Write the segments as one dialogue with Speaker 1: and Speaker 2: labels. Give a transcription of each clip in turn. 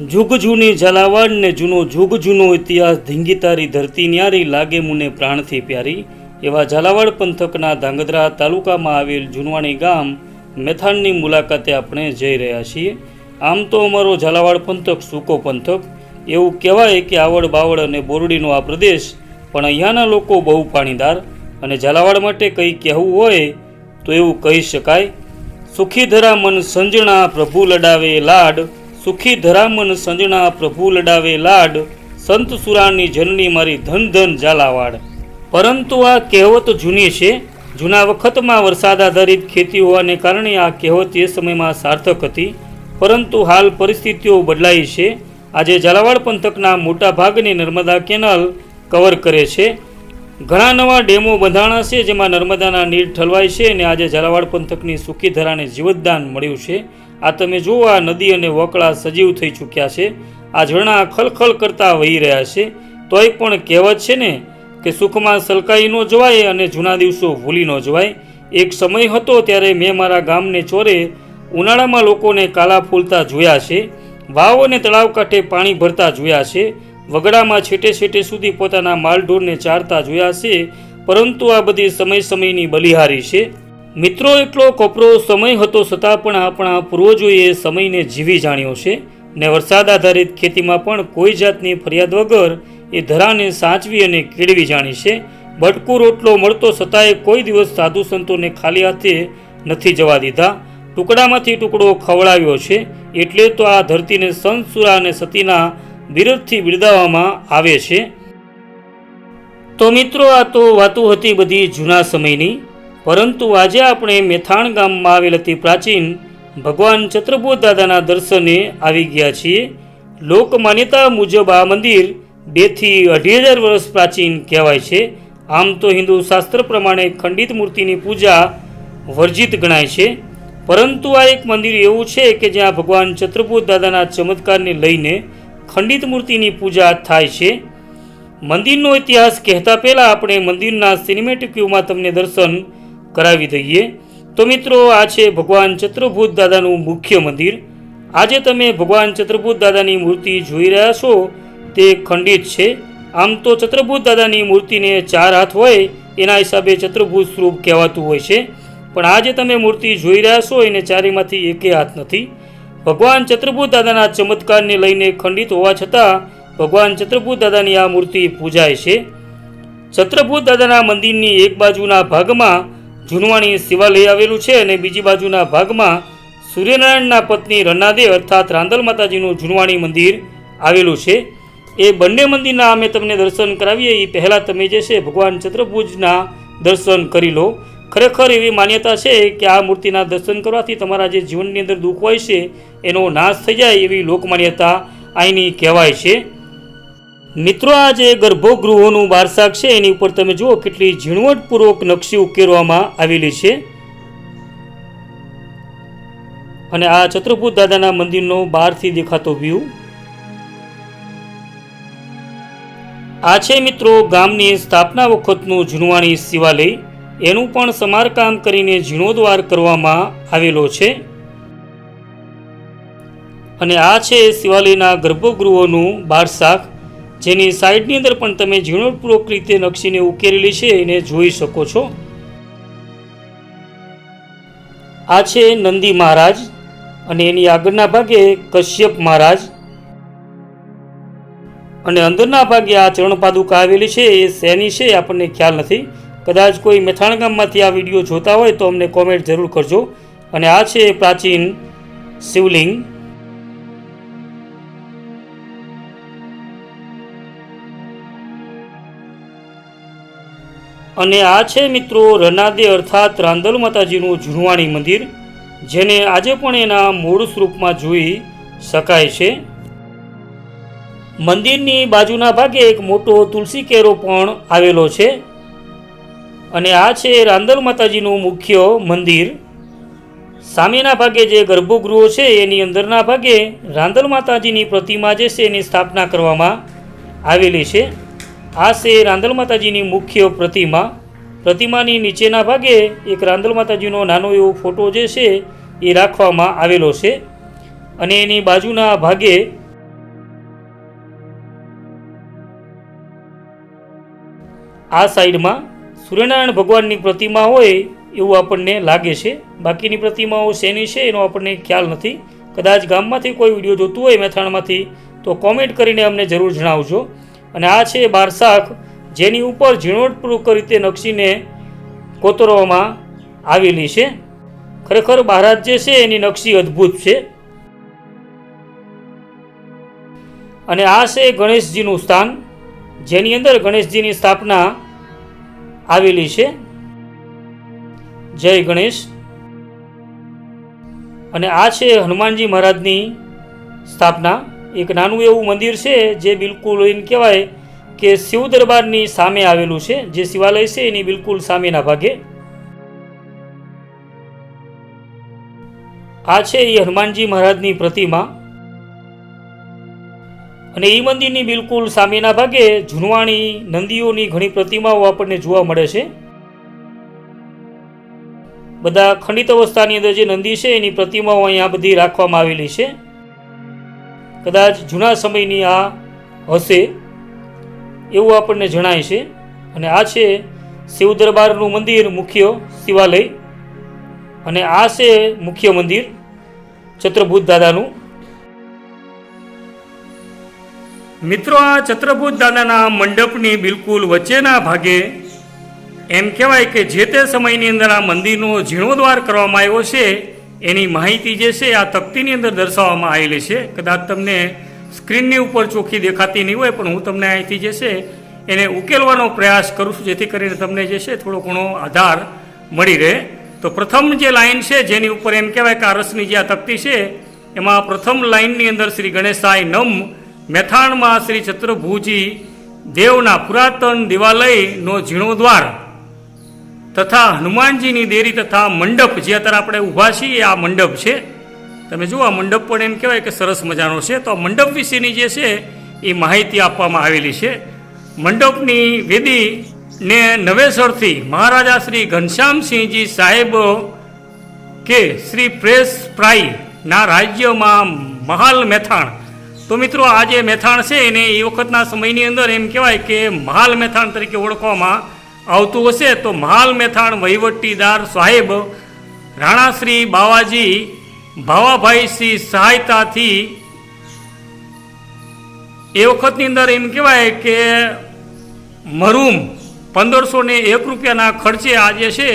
Speaker 1: જુગ જૂની ઝાલાવાડ ને જૂનો જુગ જૂનો ઇતિહાસ ધીંગી તારી ધરતી ન્યારી લાગે મુને પ્રાણથી પ્યારી. એવા ઝાલાવાડ પંથકના ધાંગધ્રા તાલુકામાં આવેલ જુનવાણી ગામ મેથાણની મુલાકાતે આપણે જઈ રહ્યા છીએ. આમ તો અમારો ઝાલાવાડ પંથક સૂકો પંથક. એવું કહેવાય કે આવડ બાવળ અને બોરડીનો આ પ્રદેશ, પણ અહીંયાના લોકો બહુ પાણીદાર અને ઝાલાવાડ માટે કંઈ કહેવું હોય તો એવું કહી શકાય. સુખી ધરા મન સંજણા પ્રભુ લડાવે લાડ સુખી ધરામન સંજણા પ્રભુ લડાવે લાડ, સંત સુરાની જનની મારી ધન ધન ઝાલાવાડ. પરંતુ આ કહેવત જૂની છે. જૂના વખતમાં વરસાદ આધારિત ખેતી હોવાને કારણે આ કહેવત એ સમયમાં સાર્થક હતી. પરંતુ હાલ પરિસ્થિતિઓ બદલાઈ છે. આજે ઝાલાવાડ પંથકના મોટા ભાગની નર્મદા કેનાલ કવર કરે છે. ઘણા નવા ડેમો બંધાણા છે જેમાં નર્મદાના નીર ઠલવાય છે અને આજે ઝાલાવાડ પંથકની સુખી ધરાને જીવતદાન મળ્યું છે. આ તમે જુઓ, આ નદી અને વકળા સજીવ થઈ ચૂક્યા છે. આ ઝરણા ખલખલ કરતા વહી રહ્યા છે. તોય પણ કહેવત છે ને કે સુખમાં સલકાઈ ન જવાય અને જૂના દિવસો ભૂલી ન જવાય. એક સમય હતો ત્યારે મેં મારા ગામને ચોરે ઉનાળામાં લોકોને કાલા ફૂલતા જોયા છે. વાવ અને તળાવ કાંઠે પાણી ભરતા જોયા છે. વગડામાં છેટે છેટે સુધી પોતાના માલઢોરને ચારતા જોયા છે. પરંતુ આ બધી સમય સમયની બલિહારી છે. મિત્રો, એટલો કપરો સમય હતો છતાં પણ આપણા પૂર્વજોએ સમયને જીવી જાણ્યો છે ને વરસાદ આધારિત ખેતીમાં પણ કોઈ જાતની ફરિયાદ વગર એ ધરાને સાચવી અને કેળવી જાણી છે. બટકુ રોટલો મળતો છતાંય કોઈ દિવસ સાધુ સંતોને ખાલી હાથે નથી જવા દીધા. ટુકડામાંથી ટુકડો ખવડાવ્યો છે, એટલે તો આ ધરતીને સંતસુરા અને સતીના વિરોધથી બિરદાવવામાં આવે છે. તો મિત્રો, આ તો વાતો હતી બધી જૂના સમયની. પરંતુ આજે આપણે મેથાણ ગામમાં આવેલ હતી પ્રાચીન ભગવાન ચત્રબોધ દાદાના દર્શને આવી ગયા છીએ. લોક માન્યતા મુજબ આ મંદિર બેથી અઢી હજાર વર્ષ પ્રાચીન કહેવાય છે. આમ તો હિન્દુ શાસ્ત્ર પ્રમાણે ખંડિત મૂર્તિની પૂજા વર્જિત ગણાય છે. પરંતુ આ એક મંદિર એવું છે કે જ્યાં ભગવાન ચત્રબોધ દાદાના ચમત્કારને લઈને ખંડિત મૂર્તિની પૂજા થાય છે. મંદિરનો ઇતિહાસ કહેતા પહેલાં આપણે મંદિરના સિનેમેટિક વ્યૂમાં તમને દર્શન કરાવી દઈએ. તો મિત્રો, આ છે ભગવાન ચત્રભૂત દાદાનું મુખ્ય મંદિર. આજે તમે ભગવાન ચત્રભૂત દાદાની મૂર્તિ જોઈ રહ્યા છો, તે ખંડિત છે. આમ તો ચત્રભૂત દાદાની મૂર્તિને ચાર હાથ હોય, એના હિસાબે ચત્રભૂત સ્વરૂપ કહેવાતું હોય છે. પણ આજે તમે મૂર્તિ જોઈ રહ્યા છો, એને ચારેમાંથી એકે હાથ નથી. ભગવાન ચત્રભૂત દાદાના ચમત્કારને લઈને ખંડિત હોવા છતાં, ભગવાન ચત્રભૂત દાદાની આ મૂર્તિ પૂજાય છે. છત્રભૂત દાદાના મંદિરની એક બાજુના ભાગમાં જૂનવાણી શિવાલય આવેલું છે અને બીજી બાજુના ભાગમાં સૂર્યનારાયણના પત્ની રણાદેવ અર્થાત રાંદલ માતાજીનું જૂનવાણી મંદિર આવેલું છે. એ બંને મંદિરના અમે તમને દર્શન કરાવીએ એ પહેલાં તમે જે છે ભગવાન ચત્રભુજના દર્શન કરી લો. ખરેખર એવી માન્યતા છે કે આ મૂર્તિના દર્શન કરવાથી તમારા જે જીવનની અંદર દુઃખ હોય છે, એનો નાશ થઈ જાય એવી લોકમાન્યતા અહીંની કહેવાય છે. મિત્રો આ જે ગર્ભગૃહોનું બારસાક છે. એની ઉપર તમે જુઓ કેટલી ઝીણવટપૂર્વક નકશી ઉકેરવામાં આવેલી છે. અને આ ચત્રભૂત દાદાના મંદિરનો બહારથી દેખાતો વ્યૂ આ છે મિત્રો, ગામની સ્થાપના વખતનું ઝીણવાણી શિવાલય. એનું પણ સમારકામ કરીને જીર્ણોદ્વાર કરવામાં આવેલો છે. અને આ છે શિવાલયના ગર્ભગૃહોનું બારશાખ જેની સાઈડની અંદર પણ તમે ઝીણવટપૂર્વક રીતે નકશીને ઉકેરેલી છે એને જોઈ શકો છો. આ છે નંદી મહારાજ અને એની આગળના ભાગે કશ્યપ મહારાજ. અને અંદરના ભાગે આ ચરણ પાદુકા આવેલી છે એ શેની છે આપણને ખ્યાલ નથી. કદાચ કોઈ મેથાણ ગામમાંથી આ વીડિયો જોતા હોય તો અમને કોમેન્ટ જરૂર કરજો. અને આ છે પ્રાચીન શિવલિંગ. અને આ છે મિત્રો રનાદે અર્થાત રાંદલ માતાજીનું જૂનવાણી મંદિર, જેને આજે પણ એના મૂળ સ્વરૂપમાં જોઈ શકાય છે. મંદિરની બાજુના ભાગે એક મોટો તુલસી કેરો પણ આવેલો છે. અને આ છે રાંદલ માતાજીનું મુખ્ય મંદિર. સામેના ભાગે જે ગર્ભગૃહો છે, એની અંદરના ભાગે રાંદલ માતાજીની પ્રતિમા જે છે, એની સ્થાપના કરવામાં આવેલી છે. આ છે રાંદલ માતાજીની મુખ્ય પ્રતિમા. પ્રતિમાની નીચેના ભાગે એક રાંદલ માતાજીનો નાનો એવો ફોટો જે છે એ રાખવામાં આવેલો છે અને એની બાજુના ભાગે આ સાઈડમાં સૂર્યનારાયણ ભગવાનની પ્રતિમા હોય એવું આપણને લાગે છે. બાકીની પ્રતિમાઓ શેની છે એનો આપણને ખ્યાલ નથી. કદાચ ગામમાંથી કોઈ વીડિયો જોતું હોય, મેથાણમાંથી, તો કોમેન્ટ કરીને અમને જરૂર જણાવજો. અને આ છે બારસાખ, જેની ઉપર ઝીણવટપૂર્વક રીતે નકશીને કોતરવામાં આવેલી છે. ખરેખર મહારાજ જે છે, એની નકશી અદ્ભુત છે. અને આ છે ગણેશજીનું સ્થાન, જેની અંદર ગણેશજીની સ્થાપના આવેલી છે. જય ગણેશ. અને આ છે હનુમાનજી મહારાજની સ્થાપના. એક નાનું એવું મંદિર છે, જે બિલકુલ એમ કહેવાય કે શિવ દરબારની સામે આવેલું છે, જે શિવાલય છે, એની બિલકુલ સામેના ભાગે. આ છે એ હનુમાનજી મહારાજની પ્રતિમા. અને એ મંદિરની બિલકુલ સામેના ભાગે જૂનવાણી નંદીઓની ઘણી પ્રતિમાઓ આપણને જોવા મળે છે. બધા ખંડિત અવસ્થાની અંદર જે નંદી છે, એની પ્રતિમાઓ અહીંયા બધી રાખવામાં આવેલી છે. કદાચ જૂના સમયની આ હશે એવું આપણને જણાય છે. અને આ છે શિવ દરબારનું મંદિર મુખ્ય શિવાલય. અને આ છે મુખ્ય મંદિર ચત્રભૂત દાદાનું. મિત્રો, આ ચત્રભૂત દાદાના મંડપની બિલકુલ વચ્ચેના ભાગે એમ કહેવાય કે જે તે સમયની અંદર આ મંદિરનો જીર્ણોદ્વાર કરવામાં આવ્યો છે એની માહિતી જે છે આ તકતીની અંદર દર્શાવવામાં આવેલી છે. કદાચ તમને સ્ક્રીનની ઉપર ચોખ્ખી દેખાતી નહીં હોય, પણ હું તમને અહીંથી જે છે એને ઉકેલવાનો પ્રયાસ કરું છું, જેથી કરીને તમને જે છે થોડો ઘણો આધાર મળી રહે. તો પ્રથમ જે લાઇન છે, જેની ઉપર એમ કહેવાય કે આ રસની જે આ તકતી છે, એમાં પ્રથમ લાઇનની અંદર શ્રી ગણેશાય નમ, મેથાણમાં શ્રી ચતુર્ભુજી દેવના પુરાતન દેવાલયનો જીર્ણોદ્વાર તથા હનુમાનજીની દેરી તથા મંડપ જે અત્યારે આપણે ઊભા છીએ, આ મંડપ છે. તમે જુઓ, આ મંડપ પણ એમ કહેવાય કે સરસ મજાનો છે. તો આ મંડપ વિશેની જે છે, એ માહિતી આપવામાં આવેલી છે. મંડપની વેદી ને નવેસરથી મહારાજા શ્રી ઘનશ્યામસિંહજી સાહેબ કે શ્રી પ્રેસ પ્રાઈ ના રાજ્યમાં મહાલ મેથાણ. તો મિત્રો, આ જે મેથાણ છે, એને એ વખતના સમયની અંદર એમ કહેવાય કે મહાલ મેથાણ તરીકે ઓળખવામાં આવતું હશે તો મહાલ મેથાણ વહીવટીદાર સાહેબ રાણાશ્રી બાવાજી ભાવાભાઈ શ્રી સહાયતાથી એ વખતની અંદર એમ કહેવાય કે મરૂમ પંદરસો ને એક રૂપિયાના ખર્ચે આ જે છે,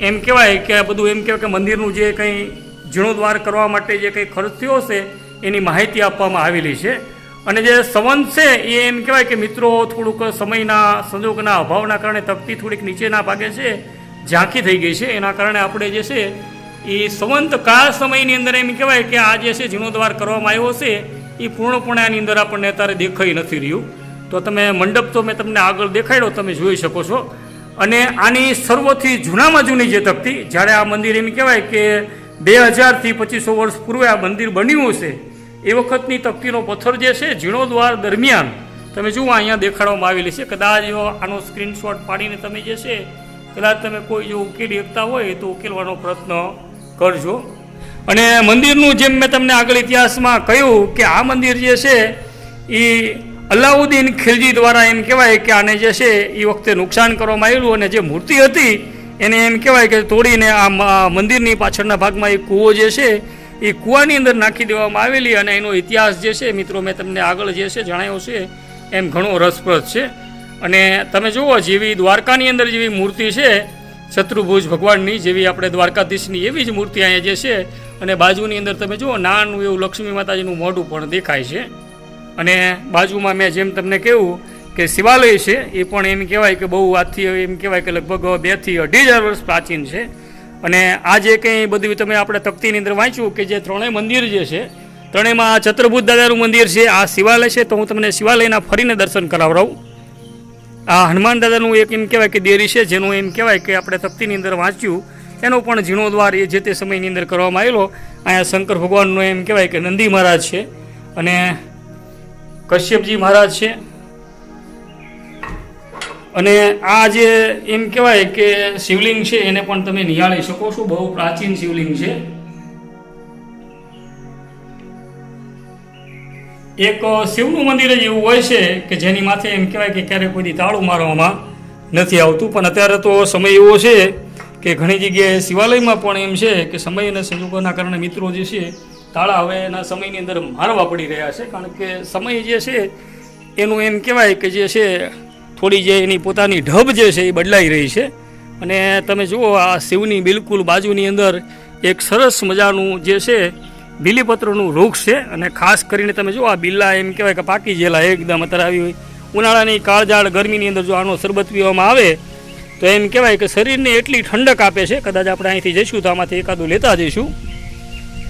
Speaker 1: એમ કહેવાય કે બધું એમ કહેવાય કે મંદિરનું જે કંઈ જીર્ણોદ્વાર કરવા માટે જે કંઈ ખર્ચ થયો હશે, એની માહિતી આપવામાં આવેલી છે. અને જે સંવંત છે, એ એમ કહેવાય કે મિત્રો થોડુંક સમયના, સંજોગના અભાવના કારણે તકતી થોડીક નીચેના ભાગે છે, ઝાંખી થઈ ગઈ છે. એના કારણે આપણે જે છે, એ સંવંત કાળ સમયની અંદર એમ કહેવાય કે આ જે છે જીર્ણોદ્વાર કરવામાં આવ્યો છે, એ પૂર્ણપણે આની અંદર આપણને અત્યારે દેખાઈ નથી રહ્યું. તો તમે મંડપ તો મેં તમને આગળ દેખાડ્યો, તમે જોઈ શકો છો. અને આની સર્વથી જૂનામાં જૂની જે તકતી, જ્યારે આ મંદિર એમ કહેવાય કે બે હજારથી પચીસો વર્ષ પૂર્વે આ મંદિર બન્યું હશે એ વખતની તકતીનો પથ્થર જે છે જીર્ણોદ્વાર દરમિયાન તમે જુઓ, અહીંયા દેખાડવામાં આવેલી છે. કદાચ જો આનો સ્ક્રીનશોટ પાડીને તમે જે છે, કદાચ તમે કોઈ જો ઉકેલી શકતા હોય તો ઉકેલવાનો પ્રયત્ન કરજો. અને મંદિરનું જેમ મેં તમને આગળ ઇતિહાસમાં કહ્યું કે આ મંદિર જે છે, એ અલાઉદ્દીન ખિલજી દ્વારા એમ કહેવાય કે આને જે છે, એ વખતે નુકસાન કરવામાં આવેલું અને જે મૂર્તિ હતી, એને એમ કહેવાય કે તોડીને આ મંદિરની પાછળના ભાગમાં એક કૂવો જે છે એ કૂવાની અંદર નાખી દેવામાં આવેલી અને એનો ઇતિહાસ જે છે, મિત્રો, મેં તમને આગળ જે છે જણાવ્યો છે, એમ ઘણો રસપ્રદ છે. અને તમે જુઓ, જેવી દ્વારકાની અંદર જેવી મૂર્તિ છે, શત્રુભુજ ભગવાનની, જેવી આપણે દ્વારકાધીશની, એવી જ મૂર્તિ અહીંયા જે છે, અને બાજુની અંદર તમે જુઓ, નાનું એવું લક્ષ્મી માતાજીનું મોઢું પણ દેખાય છે. અને બાજુમાં મેં જેમ તમને કહ્યું કે શિવાલય છે, એ પણ એમ કહેવાય કે બહુ આજથી એમ કહેવાય કે લગભગ બેથી અઢી હજાર વર્ષ પ્રાચીન છે. અને આ જે કંઈ બધું તમે આપણે તકતીની અંદર વાંચ્યું કે જે ત્રણેય મંદિર જે છે, ત્રણેયમાં ચતુર્ભુજ દાદાનું મંદિર છે, આ શિવાલય છે, તો હું તમને શિવાલયના ફરીને દર્શન કરાવડાવું. આ હનુમાન દાદાનું એક એમ કહેવાય કે દેરી છે, જેનું એમ કહેવાય કે આપણે તકતીની અંદર વાંચ્યું. એનો પણ જીર્ણોદ્વાર એ જે તે સમયની અંદર કરવામાં આવેલો, અહીંયા શંકર ભગવાનનો એમ કહેવાય કે નંદી મહારાજ છે. અને કશ્યપજી મહારાજ છે. અને આ જે એમ કહેવાય કે શિવલિંગ છે, એને પણ તમે નિહાળી શકો છો. બહુ પ્રાચીન શિવલિંગ છે. એક શિવનું મંદિર જ એવું હોય છે કે જેની માથે એમ કહેવાય કે ક્યારેક કોઈ તાળું મારવામાં નથી આવતું. પણ અત્યારે તો સમય એવો છે કે ઘણી જગ્યાએ શિવાલયમાં પણ એમ છે કે સમય અને સંજોગોના કારણે મિત્રો જે છે, તાળા હવે એના સમયની અંદર મારવા પડી રહ્યા છે. કારણ કે સમય જે છે, એનું એમ કહેવાય કે જે છે થોડી જે એની પોતાની ઢબ જે છે એ બદલાઈ રહી છે. અને તમે જુઓ, આ શિવની બિલકુલ બાજુની અંદર એક સરસ મજાનું જે છે, બીલીપત્રનું વૃક્ષ છે. અને ખાસ કરીને તમે જુઓ, આ બિલ્લા એમ કહેવાય કે પાકી જેલા એકદમ અત્યારે આવી હોય. ઉનાળાની કાળજાળ ગરમીની અંદર જો આનો શરબત પીવામાં આવે, તો એમ કહેવાય કે શરીરને એટલી ઠંડક આપે છે. કદાચ આપણે અહીંથી જઈશું તો આમાંથી એકાદું લેતા જઈશું.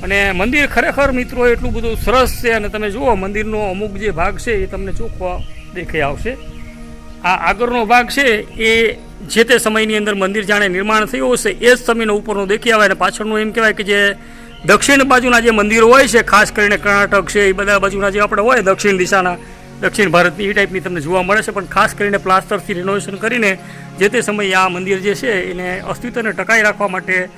Speaker 1: અને મંદિર ખરેખર મિત્રો એટલું બધું સરસ છે. અને તમે જુઓ, મંદિરનો અમુક જે ભાગ છે એ તમને ચોખ્ખો દેખાઈ આવશે. આ આગળનો ભાગ છે, એ જે તે સમયની અંદર મંદિર જાણે નિર્માણ થયું હશે, એ જ સમયનો ઉપરનો દેખી આવે અને પાછળનું એમ કહેવાય કે જે દક્ષિણ બાજુના જે મંદિરો હોય છે, ખાસ કરીને કર્ણાટક છે, એ બધા બાજુના જે આપણે હોય, દક્ષિણ દિશાના, દક્ષિણ ભારતની, એ ટાઈપની તમને જોવા મળે છે, પણ ખાસ કરીને પ્લાસ્ટરથી રિનોવેશન કરીને જે તે સમયે આ મંદિર જે છે, એને અસ્તિત્વને ટકાઈ રાખવા માટે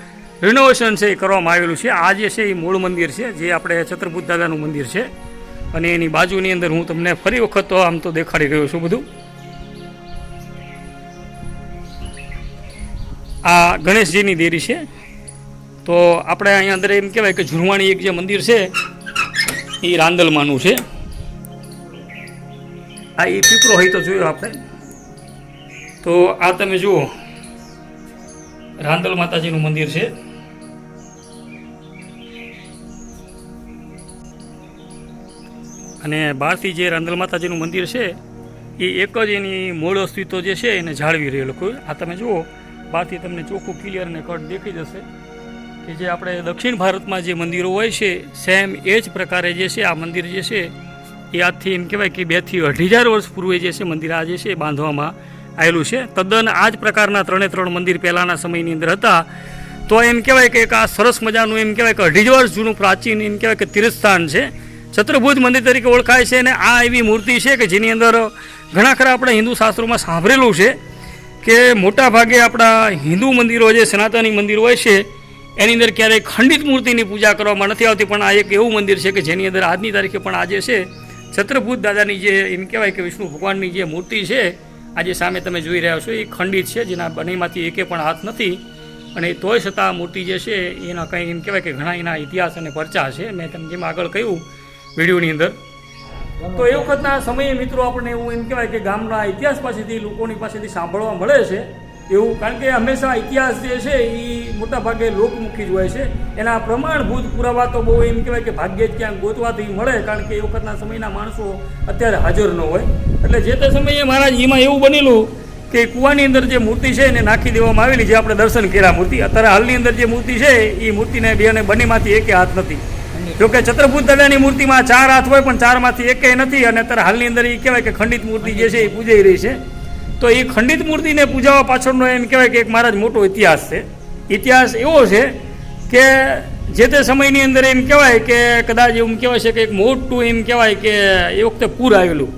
Speaker 1: રિનોવેશન છે, એ કરવામાં આવેલું છે. આ જે છે, એ મૂળ મંદિર છે, જે આપણે છત્રપુત દાદાનું મંદિર છે. અને એની બાજુની અંદર હું તમને ફરી વખત તો આમ તો દેખાડી રહ્યો છું બધું. આ ગણેશજીની દેરી છે. તો આપણે અહીંયા અંદર એમ કહેવાય કે ઝુરવાણી એક જે મંદિર છે, એ રાંદલમાંનું છે. આ એ પીપળો હોય તો જોયો આપણે. તો આ તમે જુઓ, રાંદલ માતાજીનું મંદિર છે. અને બહારથી જે રાંદલ માતાજીનું મંદિર છે, એ એક જ એની મૂળ અસ્તિત્વ જે છે, એને જાળવી રહેલું. લોકો આ તમે જુઓ બહારથી તમને ચોખ્ખું ક્લિયર અને કટ દેખાઈ જશે કે જે આપણે દક્ષિણ ભારતમાં જે મંદિરો હોય છે સેમ એ જ પ્રકારે જે છે, આ મંદિર જે છે, એ આજથી એમ કહેવાય કે બેથી અઢી હજાર વર્ષ પૂર્વે જે છે, મંદિર આ જે છે બાંધવામાં આવેલું છે. તદ્દન આ જ પ્રકારના ત્રણે ત્રણ મંદિર પહેલાંના સમયની અંદર હતા. તો એમ કહેવાય કે એક આ સરસ મજાનું એમ કહેવાય કે અઢી વર્ષ જૂનું પ્રાચીન એમ કહેવાય કે તીર્થસ્થાન છે. ચતુર્ભુજ મંદિર તરીકે ઓળખાય છે અને આ એવી મૂર્તિ છે કે જેની અંદર ઘણા ખરા આપણે હિન્દુ શાસ્ત્રોમાં સાંભળેલું છે. કે મોટા ભાગે આપણા હિન્દુ મંદિરો જે સનાતની મંદિર હોય છે, એની અંદર ક્યારેય ખંડિત મૂર્તિની પૂજા કરવામાં નથી આવતી, પણ આ એક એવું મંદિર છે કે જેની અંદર આજની તારીખે પણ આજે છે. છત્રભૂત દાદાની જે એમ કહેવાય કે વિષ્ણુ ભગવાનની જે મૂર્તિ છે, આજે સામે તમે જોઈ રહ્યા છો, એ ખંડિત છે, જેના બંનેમાંથી એકે પણ હાથ નથી. અને તોય છતાં મૂર્તિ જે છે, એના કંઈ એમ કહેવાય કે ઘણા એના ઇતિહાસ અને પરચા છે. મેં તમને જેમ આગળ કહ્યું વિડીયોની અંદર તો એ વખતના સમયે મિત્રો આપણને એવું એમ કહેવાય કે ગામના ઇતિહાસ પાસેથી, લોકોની પાસેથી સાંભળવા મળે છે. એવું કારણ કે હંમેશા ઇતિહાસ જે છે એ મોટાભાગે લોકમુખી જ હોય છે. એના પ્રમાણભૂત પુરાવા તો બહુ એમ કહેવાય કે ભાગ્યે જ ક્યાંક ગોતવાથી મળે, કારણ કે એ વખતના સમયના માણસો અત્યારે હાજર ન હોય. એટલે જે તે સમયે મહારાજ એમાં એવું બનેલું કે કૂવાની અંદર જે મૂર્તિ છે એને નાખી દેવામાં આવેલી જે આપણે દર્શન કર્યા મૂર્તિ, અત્યારે હાલની અંદર જે મૂર્તિ છે એ મૂર્તિને બે અને બંનેમાંથી એકે હાથ નથી. જોકે છત્રભૂત દાદાની મૂર્તિમાં ચાર હાથ હોય પણ ચારમાંથી એકે નથી અને અત્યારે હાલની અંદર એ કહેવાય કે ખંડિત મૂર્તિ જે છે એ પૂજાઈ રહી છે. તો એ ખંડિત મૂર્તિને પૂજાવા પાછળનો એમ કહેવાય કે એક મહારાજ મોટો ઇતિહાસ છે. ઇતિહાસ એવો છે કે જે તે સમયની અંદર એમ કહેવાય કે કદાચ એમ કહેવાય છે કે એક મોટું એમ કહેવાય કે એ વખતે પૂર આવેલું.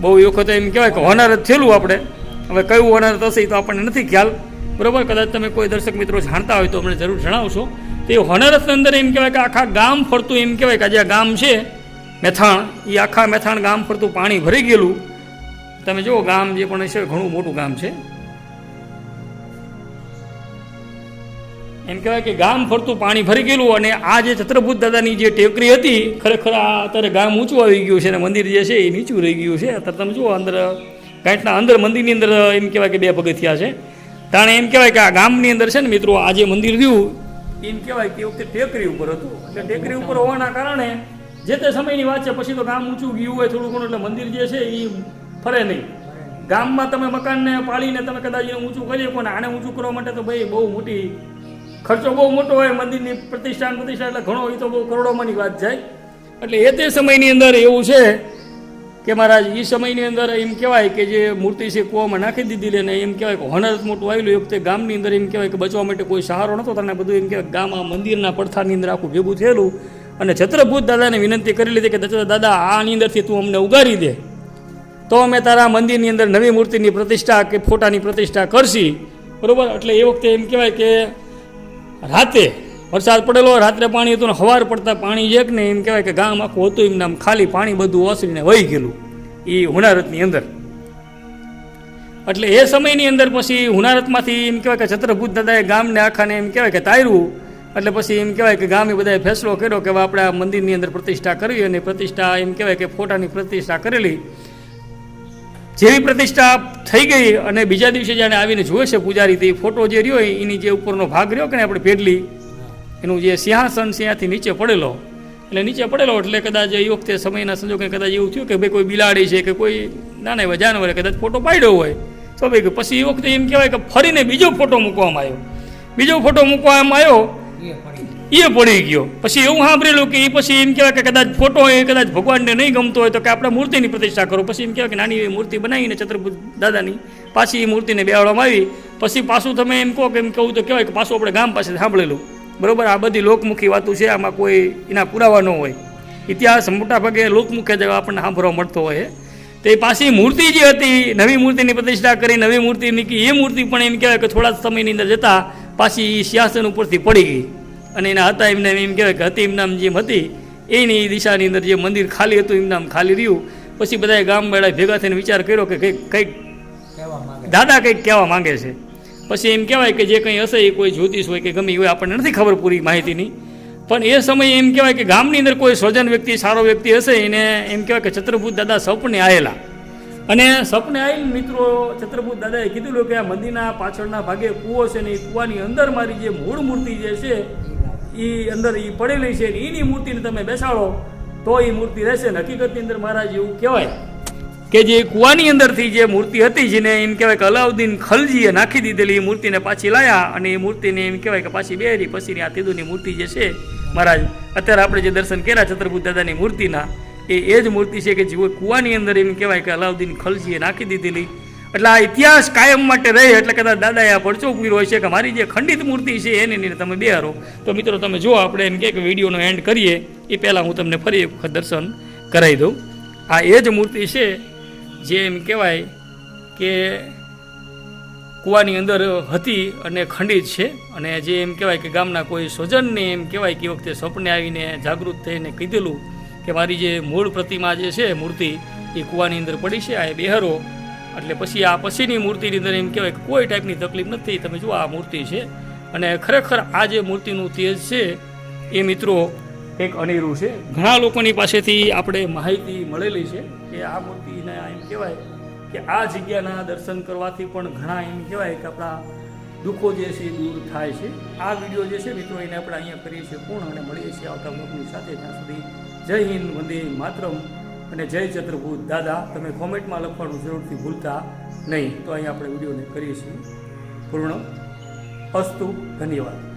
Speaker 1: બહુ એ વખતે એમ કહેવાય કે હોનાર થયેલું આપણે. હવે કયું હોનાર થશે તો આપણને નથી ખ્યાલ. બરાબર? કદાચ તમે કોઈ દર્શક મિત્રો જાણતા હોય તો અમને જરૂર જણાવશો. તે હોનારસની અંદર એમ કહેવાય કે આખા ગામ ફરતું એમ કહેવાય કે આજે આ ગામ છે, મેથાણ એ આખા મેથાણ ગામ ફરતું પાણી ભરી ગયેલું. તમે જુઓ, ગામ જે પણ છે ઘણું મોટું ગામ છે. એમ કહેવાય કે ગામ ફરતું પાણી ભરી ગયેલું અને આ જે છત્રભૂત દાદાની જે ટેકરી હતી, ખરેખર આ અત્યારે ગામ ઊંચું આવી ગયું છે અને મંદિર જે છે, એ નીચું રહી ગયું છે. અત્યારે તમે જુઓ, અંદર ગાંઠના અંદર મંદિરની અંદર એમ કહેવાય કે બે પગથિયા છે. તાણે એમ કહેવાય કે આ ગામની અંદર છે ને મિત્રો, આ જે મંદિર રહ્યું એમ કહેવાય કે વખતે ટેકરી ઉપર હતું. એટલે ટેકરી ઉપર હોવાના કારણે જે તે સમયની વાત છે, પછી તો ગામ ઊંચું ગયું હોય થોડું ઘણું, એટલે મંદિર જે છે એ ફરે નહીં. ગામમાં તમે મકાનને પાળીને તમે કદાચ એને ઊંચું કરી શકો ને આને ઊંચું કરવા માટે તો ભાઈ બહુ મોટી ખર્ચો બહુ મોટો હોય, મંદિરની પ્રતિષ્ઠાન પ્રતિષ્ઠા, એટલે ઘણો એ તો બહુ કરોડોમાંની વાત જાય. એટલે એ તે સમયની અંદર એવું છે કે મહારાજ એ સમયની અંદર એમ કહેવાય કે જે મૂર્તિ છે કૂવામાં નાખી દીધી ને એમ કહેવાય કે હનરત મોટું આવેલું. એ વખતે ગામની અંદર એમ કહેવાય કે બચવા માટે કોઈ સહારો નહોતો, તને બધું એમ કહેવાય ગામ આ મંદિરના પડથાની અંદર આખું ભેગું થયેલું. અને છત્રભૂત દાદાને વિનંતી કરી લીધી કે દાદા, આની અંદરથી તું અમને ઉગારી દે. તો અમે તારા મંદિરની અંદર નવી મૂર્તિની પ્રતિષ્ઠા કે ફોટાની પ્રતિષ્ઠા કરશી. બરોબર? એટલે એ વખતે એમ કહેવાય કે રાતે વરસાદ પડેલો રાત્રે પાણી હતું ને હવાર પડતા પાણી એક ને એમ કહેવાય કે ગામ આખું હતું એમને આમ ખાલી પાણી બધું ઓસરીને વહી ગયેલું એ હુનારતની અંદર. એટલે એ સમયની અંદર પછી હુનારતમાંથી એમ કહેવાય કે છત્રભૂત દાદાએ ગામને આખાને એમ કહેવાય કે તાર્યું, એટલે પછી એમ કહેવાય કે ગામે બધાએ ફેસલો કર્યો કે આપણે આ મંદિરની અંદર પ્રતિષ્ઠા કરવી અને પ્રતિષ્ઠા એમ કહેવાય કે ફોટાની પ્રતિષ્ઠા કરેલી. જેવી પ્રતિષ્ઠા થઈ ગઈ અને બીજા દિવસે જાણે આવીને જુએ છે પૂજારી તે ફોટો જે રહ્યો એની જે ઉપરનો ભાગ રહ્યો કે આપણે પેડલી એનું જે સિંહાસન છે ત્યાંથી નીચે પડેલો. એટલે નીચે પડેલો એટલે કદાચ એ વખતે સમયના સંજોગે કદાચ એવું થયું કે ભાઈ કોઈ બિલાડી છે કે કોઈ નાના એવા જાનવરે કદાચ ફોટો પાડ્યો હોય. તો ભાઈ પછી એ વખતે એમ કહેવાય કે ફરીને બીજો ફોટો મૂકવામાં આવ્યો. બીજો ફોટો મૂકવામાં આવ્યો, એ પડી ગયો. પછી એવું સાંભળેલું કે એ પછી એમ કહેવાય કે કદાચ ફોટો એ કદાચ ભગવાનને નહીં ગમતો હોય તો કે આપણે મૂર્તિની પ્રતિષ્ઠા કરો. પછી એમ કહેવાય કે નાની એવી મૂર્તિ બનાવીને છત્રપતિ દાદાની પાછી એ મૂર્તિને બેહાડવામાં આવી. પછી પાછું તમે એમ કહો કે એમ કહું તો કહેવાય કે પાછું આપણે ગામ પાસે સાંભળેલું. બરોબર આ બધી લોકમુખી વાતો છે આમાં કોઈ એના પુરાવા ન હોય. ઇતિહાસ મોટાભાગે લોકમુખે જ આપણને સાંભળવા મળતો હોય. તે પાછી મૂર્તિ જે હતી નવી મૂર્તિની પ્રતિષ્ઠા કરી નવી મૂર્તિ નીકળી એ મૂર્તિ પણ એમ કહેવાય કે થોડા સમયની અંદર જતાં પાછી એ સિંહાસન ઉપરથી પડી ગઈ. અને એના હતા એમને એમ કહેવાય કે હતી એમનામ જેમ હતી એની દિશાની અંદર જે મંદિર ખાલી હતું એમનામ ખાલી રહ્યું. પછી બધાએ ગામ વાળા ભેગા થઈને વિચાર કર્યો કે કંઈક કંઈક દાદા કંઈક કહેવા માંગે છે. પછી એમ કહેવાય કે જે કંઈ હશે એ કોઈ જ્યોતિષ હોય કે ગમે એ હોય, આપણને નથી ખબર પૂરી માહિતીની પણ એ સમયે એમ કહેવાય કે ગામની અંદર કોઈ સ્વજન વ્યક્તિ, સારો વ્યક્તિ હશે, એને એમ કહેવાય કે છત્રભૂત દાદા સપને આવેલા અને સપને આવીને મિત્રો, છત્રભૂત દાદાએ કીધું કે આ મંદિરના પાછળના ભાગે કૂવો છે ને એ કૂવાની અંદર મારી જે મૂળ મૂર્તિ જે છે એ અંદર એ પડેલી છે એની મૂર્તિને તમે બેસાડો, તો એ મૂર્તિ રહેશે ને હકીકતની અંદર મહારાજ એવું કહેવાય. કે જે કૂવાની અંદરથી જે મૂર્તિ હતી જેને એમ કહેવાય કે અલાઉદ્દીન ખલજીએ નાખી દીધેલી, એ મૂર્તિને પાછી લાયા અને એ મૂર્તિને એમ કહેવાય કે પાછી બેરી, પછીની આ તીધુની મૂર્તિ જે છે, મહારાજ, અત્યારે આપણે જે દર્શન કર્યા છત્રભુજ દાદાની મૂર્તિના, એ એ જ મૂર્તિ છે કે જે કૂવાની અંદર એમ કહેવાય કે અલાઉદ્દીન ખલજીએ નાખી દીધેલી. એટલે આ ઇતિહાસ કાયમ માટે રહે, એટલે કદાચ દાદાએ આ પડચો પૂર્યો હોય છે કે મારી જે ખંડિત મૂર્તિ છે, એની અંદર તમે બેહારો. તો મિત્રો, તમે જો આપણે એમ કે વિડીયોનો એન્ડ કરીએ. એ પહેલાં હું તમને ફરી એક વખત દર્શન કરાવી દઉં. આ એ જ મૂર્તિ છે જે એમ કહેવાય કે કૂવાની અંદર હતી અને ખંડિત છે અને જે એમ કહેવાય કે ગામના કોઈ સ્વજનને એમ કહેવાય કે વખતે સ્વપ્ને આવીને જાગૃત થઈને કીધેલું કે મારી જે મૂળ પ્રતિમા જે છે, મૂર્તિ, એ કૂવાની અંદર પડી છે, આ બેહરો. એટલે પછી આ પછીની મૂર્તિની અંદર એમ કહેવાય કે કોઈ ટાઈપની તકલીફ નથી તમે જુઓ આ મૂર્તિ છે અને ખરેખર આ જે મૂર્તિનું તેજ છે, એ મિત્રો એક અનેરું છે. ઘણા લોકોની પાસેથી આપણે માહિતી મળેલી છે કે આ મૂર્તિને એમ કહેવાય કે આ જગ્યાના દર્શન કરવાથી પણ ઘણા એમ કહેવાય કે આપણા દુઃખો જે છે એ દૂર થાય છે. આ વીડિયો જે છે મિત્રો એને આપણે અહીંયા કરીએ છીએ પૂર્ણ અને મળીએ છીએ આવતા મૂકની સાથે. ત્યાં સુધી જય હિન્દ, વંદે માતરમ અને જય ચતુર્ભુજ. દાદા, તમે કોમેન્ટમાં લખવાનું જરૂરથી ભૂલતા નહીં. તો અહીંયા આપણે વિડીયોને કરીએ છીએ. પૂર્ણ અસ્તુ, ધન્યવાદ.